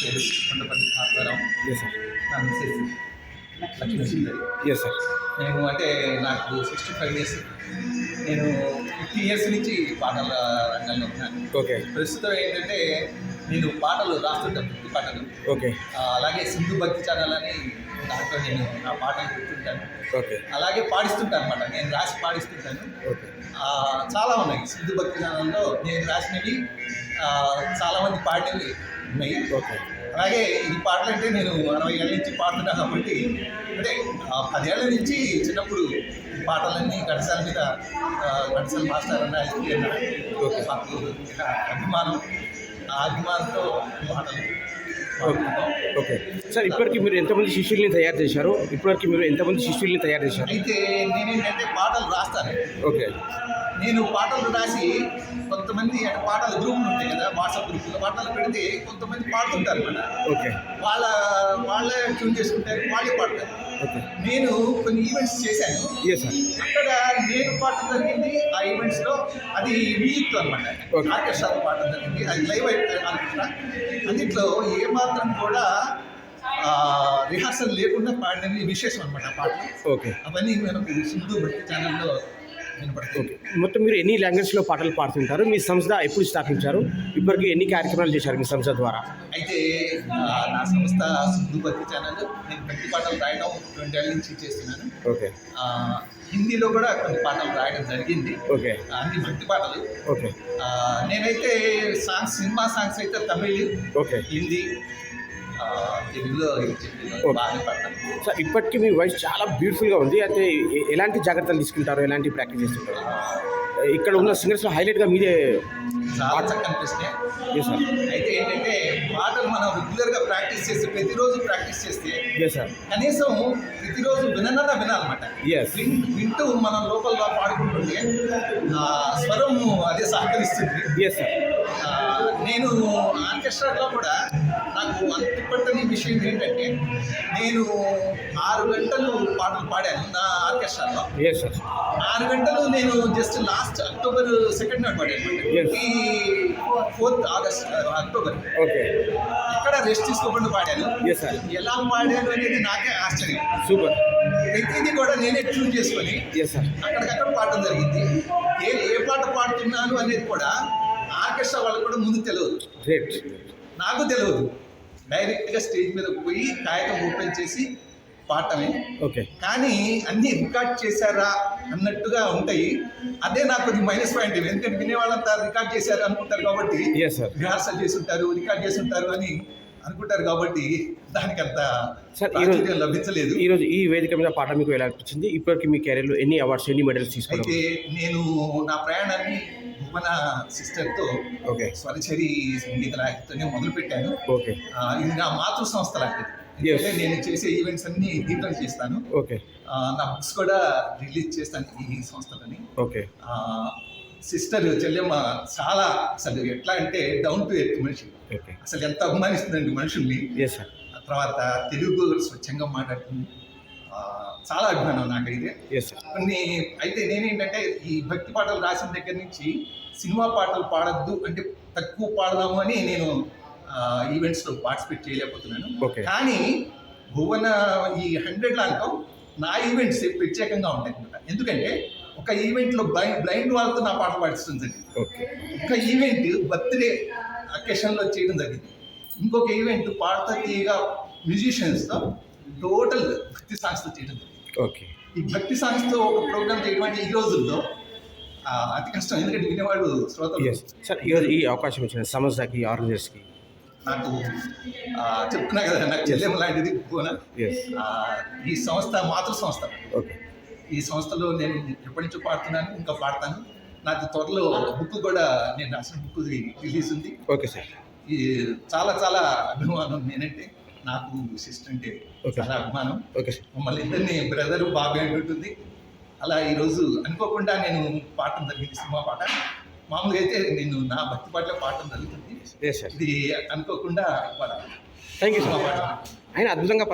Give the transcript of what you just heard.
పేరు కొండపల్లి సార్ నా Mrs Lakshmi Sundari yes sir నేను అంటే నాకు సిక్స్టీ ఫైవ్ ఇయర్స్ నేను ఫిఫ్టీ ఇయర్స్ నుంచి పాటల రంగంలో ఉన్నాను. ఓకే ప్రస్తుతం ఏంటంటే నేను పాటలు రాస్తుంటాను పాటలు. ఓకే అలాగే సింధు భక్తి ఛానల్ అని దాంట్లో నేను నా పాటలు పెడుతుంటాను. ఓకే. అలాగే పాడిస్తుంటాను అనమాట నేను రాసి పాడిస్తుంటాను. ఓకే. చాలా ఉన్నాయి. సింధు భక్తి ఛానల్లో నేను రాసినవి చాలామంది పాడినవి ఉన్నాయి. ఓకే. అలాగే ఈ పాటలు అంటే నేను అరవై ఏళ్ళ నుంచి పాడుతున్నా కాబట్టి అంటే పదేళ్ళ నుంచి చిన్నప్పుడు ఈ పాటలన్నీ గడసాల మీద గడసాల మాస్టర్ అన్న అభిమానం ఓకే. సార్ ఇప్పటికి మీరు ఎంతమంది శిష్యుల్ని తయారు చేశారు? ఇప్పటివరకు మీరు ఎంతమంది శిష్యుల్ని తయారు చేశారు? అయితే నేనేంటంటే పాటలు రాస్తాను. ఓకే. నేను పాటలు రాసి కొంతమంది అంటే పాటల గ్రూపులు ఉంటాయి కదా వాట్సాప్ గ్రూపులో పాటలు పెడితే కొంతమంది పాడుతుంటారు మన ఓకే. వాళ్ళ వాళ్ళే ట్యూన్ చేసుకుంటారు వాళ్ళే పాడతారు. ఓకే. నేను కొన్ని ఈవెంట్స్ చేశాను. అక్కడ నేను పాట జరిగింది ఆ ఈవెంట్స్లో అది మ్యూజిక్ అనమాట. ఆర్కెస్ట్రా పాట జరిగింది అది లైవ్ ఆర్కెస్ట్రా. అందుట్లో ఏ మాత్రం కూడా రిహార్సల్ లేకుండా పాడినవి విశేషం అనమాట పాటలు. ఓకే. అవన్నీ మనకు సింధు భక్తి ఛానల్లో ఓకే. మొత్తం మీరు ఎన్ని లాంగ్వేజ్లో పాటలు పాడుతుంటారు? మీ సంస్థ ఎప్పుడు స్థాపించారు? ఇప్పటికి ఎన్ని కార్యక్రమాలు చేశారు మీ సంస్థ ద్వారా? అయితే నా సంస్థ సింధు భక్తి ఛానల్. నేను భక్తి పాటలు రాయడం రెండేళ్ళ నుంచి చేస్తున్నాను. ఓకే. హిందీలో కూడా కొన్ని పాటలు రాయడం జరిగింది. ఓకే. అన్ని భక్తి పాటలు. ఓకే. నేనైతే సాంగ్స్ సినిమా సాంగ్స్ అయితే తమిళ్ ఓకే. హిందీ తెలుగులో సార్ ఇప్పటికీ మీ వాయిస్ చాలా బ్యూటిఫుల్గా ఉంది. అయితే ఎలాంటి జాగ్రత్తలు తీసుకుంటారు? ఎలాంటి ప్రాక్టీస్ చేస్తుంటారు? ఇక్కడ ఉన్న సింగర్స్లో హైలైట్గా ప్రశ్నే ఎస్ సార్ అయితే ఏంటంటే పాటలు మనం రెగ్యులర్గా ప్రాక్టీస్ చేస్తే ప్రతిరోజు ప్రాక్టీస్ చేస్తే సార్ కనీసం ప్రతిరోజు విననన్నా వినాలన్నమాట. వింటూ మనం లోపల పాడుకుంటుంటే స్వరం అదే సహకరిస్తుంది. ఎస్ సార్ నేను ఆర్కెస్ట్రాలో కూడా నాకు అంతుపట్టని విషయం ఏంటంటే నేను ఆరు గంటలు పాటలు పాడాను నా ఆర్కెస్ట్రాలో ఆరు గంటలు నేను జస్ట్ లాస్ట్ అక్టోబర్ సెకండ్ నాడు పాడాను. ఈ ఫోర్త్ ఆగస్ట్ అక్టోబర్ ఓకే ఎక్కడ రెస్ట్ తీసుకోకుండా పాడాను. ఎలా పాడాను అనేది నాకే ఆశ్చర్యం. సూపర్ ప్రతిదీ కూడా నేనే ట్యూన్ చేసుకొని అక్కడికక్కడ పాడడం జరిగింది. ఏ ఏ పాట పాడుతున్నాను అనేది కూడా ఆర్కెస్ట్రా వాళ్ళకి కూడా ముందు తెలియదు గ్రేట్ నాకు తెలియదు డైరెక్ట్గా స్టేజ్ మీద పోయి కాగితం ఓపెన్ చేసి పాడటమే. ఓకే కానీ అన్నీ రికార్డ్ చేశారా అన్నట్టుగా ఉంటాయి. అదే నాకు కొద్ది మైనస్ పాయింట్ ఎందుకంటే వినేవాళ్ళంతా రికార్డ్ చేశారు అనుకుంటారు కాబట్టి రిహార్సల్ చేసి ఉంటారు రికార్డ్ చేసి ఉంటారు అని అనుకుంటారు కాబట్టి దానికి అంత లభించలేదు. ఈరోజు ఈ వేదిక మీద పాట మీకు ఎలా అనిపించింది? ఇప్పటికి మీ కెరీర్లో ఎన్ని అవార్డ్స్ ఎన్ని మెడల్స్ అయితే నేను నా ప్రయాణాన్ని భువన సిస్టర్తో ఓకే. స్వరచరి సంగీత నాయకుతోనే మొదలు పెట్టాను. ఓకే. ఇది నా మాతృ సంస్థ లాంటిది. ఎందుకంటే నేను చేసే ఈవెంట్స్ అన్ని దీంట్లో చేస్తాను. ఓకే. నా బుక్స్ కూడా రిలీజ్ చేస్తాను ఈ సంస్థలని. ఓకే. సిస్టర్ చెల్లెమ్మ చాలా అసలు ఎట్లా అంటే డౌన్ టు ఎర్త్ మనిషి. ఓకే. అసలు ఎంత అభిమానిస్తుందండి మనుషుల్ని. తర్వాత తెలుగు స్వచ్ఛంగా మాట్లాడుతుంది. చాలా అభిమానం నాకైతే. కొన్ని అయితే నేనేంటంటే ఈ భక్తి పాటలు రాసిన దగ్గర నుంచి సినిమా పాటలు పాడద్దు అంటే తక్కువ పాడదాము అని నేను ఈవెంట్స్లో పార్టిసిపేట్ చేయలేకపోతున్నాను. కానీ భువన ఈ హండ్రెడ్ లాంటి నా ఈవెంట్స్ ప్రత్యేకంగా ఉంటాయి అనమాట ఎందుకంటే ఒక ఈవెంట్లో బ్లైండ్ బ్లైండ్ వాళ్ళతో నా పాట ఓకే ఒక ఈవెంట్ బర్త్డే అకేషన్లో చేయడం జరిగింది. ఇంకొక ఈవెంట్ పాడతా తీయగా మ్యూజిషియన్స్తో టోటల్ భక్తి సాంగ్స్తో చేయడం జరిగింది. ఓకే. ఈ భక్తి సాంగ్స్తో ఒక ప్రోగ్రామ్ చేయడం ఈ రోజుల్లో అతి కష్టం. ఎందుకంటే వినేవాడు శ్రోతలు. సార్ ఈరోజు ఈ అవకాశం ఇచ్చిన సంస్థకి ఆర్గనైజర్స్కి. నాకు చెప్తున్నా కదా నాకు చెల్లెమ్మ లాంటిది ఈ సంస్థ మాతృ సంస్థ. ఓకే. ఈ సంస్థలో నేను ఎప్పటి నుంచో పాడుతున్నాను ఇంకా పాడతాను. నాకు త్వరలో బుక్ కూడా నేను రాసిన బుక్ రిలీజ్ ఉంది. Okay sir. ఈ చాలా చాలా అభిమానం నేనంటే. నాకు సిస్టర్ అంటే. చాలా అభిమానం. మమ్మల్ని ఇద్దరిని బ్రదర్ బాబీ అంటుంటుంది. అలా ఈరోజు అనుకోకుండా నేను పాడటం జరిగింది సినిమా పాట. మామూలుగా అయితే నేను నా భక్తి పాటలో పాడటం జరుగుతుంది. ఇది అనుకోకుండా పాట థ్యాంక్ యూ సినిమా పాట. ఆయన అద్భుతంగా